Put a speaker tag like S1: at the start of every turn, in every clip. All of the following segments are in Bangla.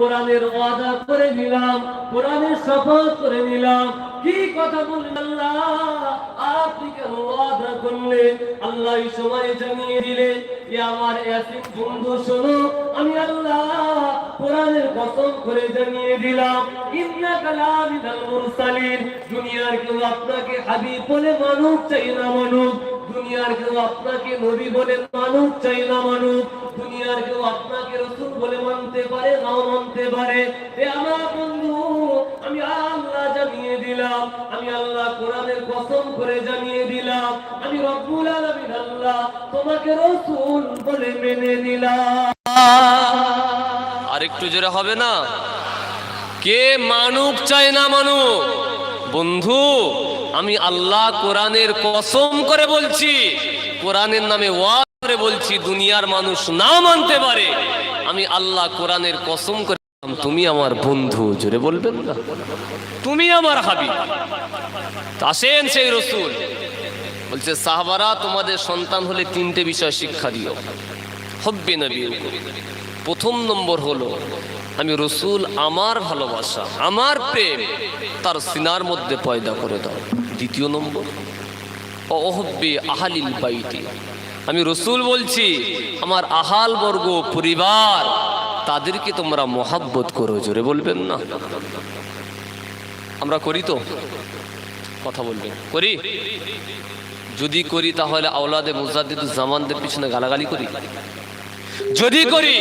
S1: কোরআনের ওয়াদা করে নিলাম, কোরআনের শপথ করে নিলাম। কি কথা বললেন আল্লাহ? আপনি কেন ওয়াদা করলেন? আল্লাহ সময় জানিয়ে দিলেন আমার ইয়াসিন, বন্ধু, শোনো, আমি আল্লাহ কোরআনের কসম করে জানিয়ে দিলাম ইন্না কালামিনাল মুরসালিন, দুনিয়ার কেউ আপনাকে হাবিব বলে মানুষ চাই না মানুষ দুনিয়ার কেউ আপনাকে নবী বলে মানুষ চাই না মানুষ দুনিয়ার কেউ আপনাকে রসুল বলে মানতে পারে, নাও মানতে পারে। এ আমার বন্ধু, আমি আল্লাহ জানিয়ে দিলাম, আমি আল্লাহ কোরআনের কসম করে জানিয়ে দিলাম, আমি রব্বুল আলামিন আল্লাহ, তোমাকে রসুল বলে মেনে নিলাম।
S2: আর একটু জোরে হবে না? কে মানুক চায় না মানুক? বন্ধু, আমি আল্লাহ কোরআনের কসম করে বলছি, কোরআনের নামে ওয়াজ করে বলছি, দুনিয়ার মানুষ না মানতে পারে। আমি আল্লাহ কোরআনের কসম করে তুমি আমার বন্ধু, জোরে বলবেন না? তুমি আমার হাবি আসেন সেই রসুল। বলছে, সাহাবারা, তোমাদের সন্তান হলে তিনটে বিষয় শিক্ষা দিও। হব্বে নবী প্রথম নম্বর হলো, আমি রসুল আমার ভালোবাসা, আমার প্রেম, তার সিনার মধ্যে পয়দা করে দাও। দ্বিতীয় নম্বর, অহব্বে আহালিল বাইতি। আমি রসুল বলছি, আমার আহাল বর্গ পরিবার, তাদেরকে তোমরা মহাব্বত করো, জোরে বলবেন না। আমরা করি তো? কথা বলবেন। করি? যদি করি তাহলে আওলাদে জামানদের পিছনে গালাগালি করি। যদি করি,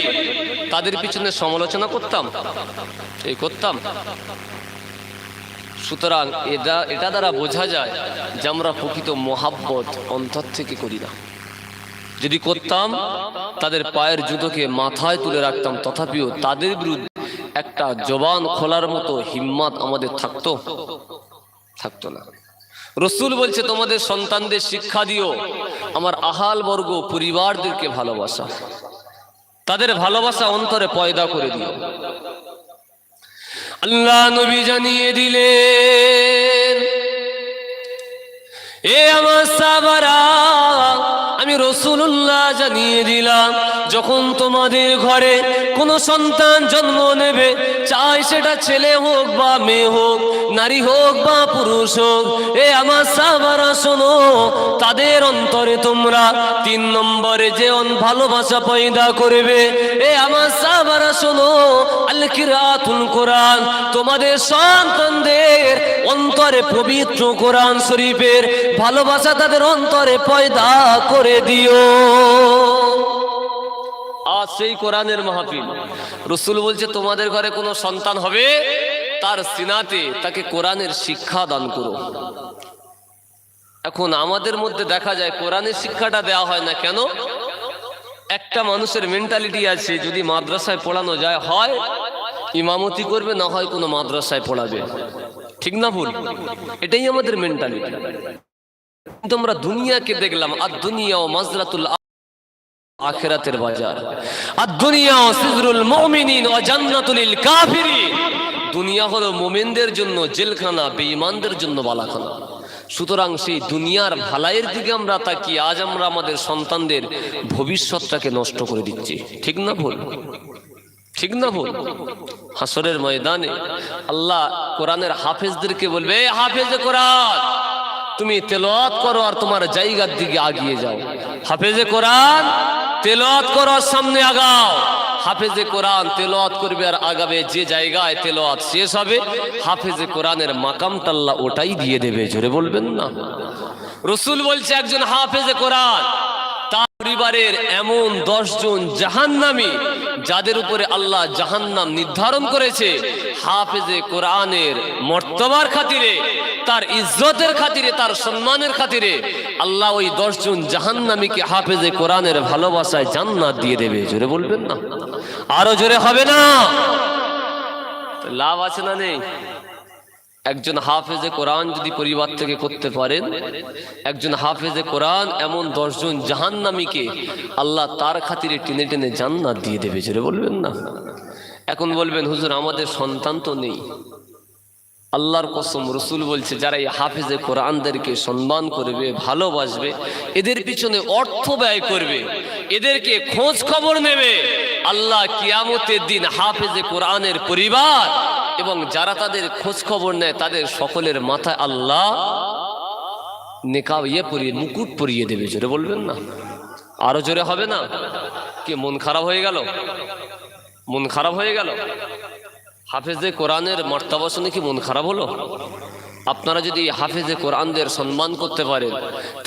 S2: তাদের পিছনে সমালোচনা করতাম। এই করতাম। সুতরাং এটা এটা দ্বারা বোঝা যায় যে আমরা প্রকৃত মহাব্বত অন্তর থেকে করি না। যদি করতাম, তাদের পায়ের জুতোকে মাথায় তুলে রাখতাম, তথাপিও তাদের বিরুদ্ধে একটা জবান খোলার মতো হিম্মত আমাদের থাকতো। থাকতো না। রসুল বলছে, তোমাদের সন্তানদের শিক্ষা দিও। আমার আহাল বর্গ পরিবারদেরকে ভালোবাসা। তাদের ভালোবাসা অন্তরে পয়দা করে দিও। আল্লাহ নবী জানিয়ে দিলেন, এ আমার সাবারা আমি রসুল্লাহ জানিয়ে দিলাম যখন তোমাদের ঘরে কোনো সন্তান জন্ম নেবে, চাই সেটা ছেলে হোক বা মেয়ে হোক, নারী হোক বা পুরুষ হোক, এ আমার সাবারা শোনো, তাদের অন্তরে তোমরা তিন নম্বরে যে ভালোবাসা পয়দা করবে, এ আমার সাবারা শোনো, আল কিরাতুল কোরআন, তোমাদের সন্তানদের অন্তরে পবিত্র কোরআন শরীফের ভালোবাসা তাদের অন্তরে পয়দা করে দিও। আজ সেই কোরআনের মাহফিল। রসুল বলছে, তোমাদের ঘরে কোনো সন্তান হবে? তার সিনাতে তাকে কোরআনের শিক্ষা দান করো। এখন আমাদের মধ্যে দেখা যায়, কোরআনের শিক্ষাটা দেওয়া হয় না কেন? একটা মানুষের মেন্টালিটি আছে, যদি মাদ্রাসায় পড়ানো যায়, হয় ইমামতি করবে, না হয় কোনো মাদ্রাসায় পড়াবে। ঠিক না ভুল? এটাই আমাদের মেন্টালিটি কিন্তু আমরা দুনিয়াকে দেখলাম আর দুনিয়া ও মাজরাতুল আখেরাতের বাজার। আর দুনিয়া সিজরুল মুমিনিন ও জান্নাতুল কাফিরিন। দুনিয়া হলো মুমিনদের জন্য জেলখানা, বেঈমানদের জন্য বালাখানা। সুতরাং সেই দুনিয়ার ভালাইয়ের দিকে আমরা তাকি আজ আমরা আমাদের সন্তানদের ভবিষ্যৎটাকে নষ্ট করে দিচ্ছি। ঠিক না ভুল? ঠিক না ভুল? হাসরের ময়দানে আল্লাহ কোরআনের হাফেজদেরকে বলবে, "এ হাফেজে কোরআন, তুমি তেলাওয়াত করো আর তোমার জায়গার দিকে আগিয়ে যাও। হাফেজে কোরআন তেলাওয়াত করার সামনে আগাও। হাফেজে কোরআন তেলত করবে আর আগাবে যে জায়গায় তেলত শেষ হবে, হাফেজে কোরআনের মাকাম তাল্লা ওটাই দিয়ে দেবে, জোরে বলবেন না। রসুল বলছে, একজন হাফেজে কোরআন তার পরিবারের এমন দশজন জাহান্নামী, যাদের উপরে আল্লাহ জাহান্নাম নির্ধারণ করেছে, হাফেজে কোরআনের মর্তবার খাতিরে, তার ইজ্জতের খাতিরে, তার সম্মানের খাতিরে আল্লাহ ওই দশজন জাহান্নামীকে হাফেজে কোরআনের ভালোবাসায় জান্নাত দিয়ে দেবে। জোরে বলবেন না? আরও জোরে হবে না? লাভ আছে না নেই? একজন হাফেজে কোরআন যদি পরিবার থেকে করতে পারেন, একজন হাফেজে কোরআন এমন দশজন জাহান্নামীকে আল্লাহ তার খাতিরে টেনে টেনে জান্নাত দিয়ে দেবে, জোরে বলবেন না? এখন বলবেন, হুজুর, আমাদের সন্তান তো নেই। আল্লাহর কসম, রসুল বলছে, যারা এই হাফেজে কোরআনদেরকে সম্মান করবে, ভালোবাসবে, এদের পিছনে অর্থ ব্যয় করবে, এদেরকে খোঁজ খবর নেবে, আল্লাহ কিয়ামতের দিন হাফেজে কোরআনের পরিবার এবং যারা তাদের খোঁজ খবর নেয় তাদের সকলের মাথায় আল্লাহ নেকাব ইয়ে পরিয়ে মুকুট পরিয়ে দেবে। জোরে বলবেন না? আরও জোরে হবে না? কি মন খারাপ হয়ে গেল? মন খারাপ হয়ে গেল? হাফেজে কোরআনের মর্তাবা শুনে কি মন খারাপ হলো? আপনারা যদি হাফেজে কোরআনদের সম্মান করতে পারেন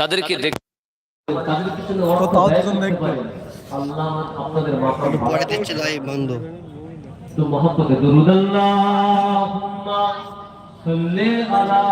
S2: তাদেরকে দেখ
S1: তাদের পিছনে অর্থ। আল্লাহ আপনাদের
S3: পরে দেখছি লাইভ বন্ধ।
S1: তো মহব্বতে দুরুদাল্লাহ সাল্লি আলা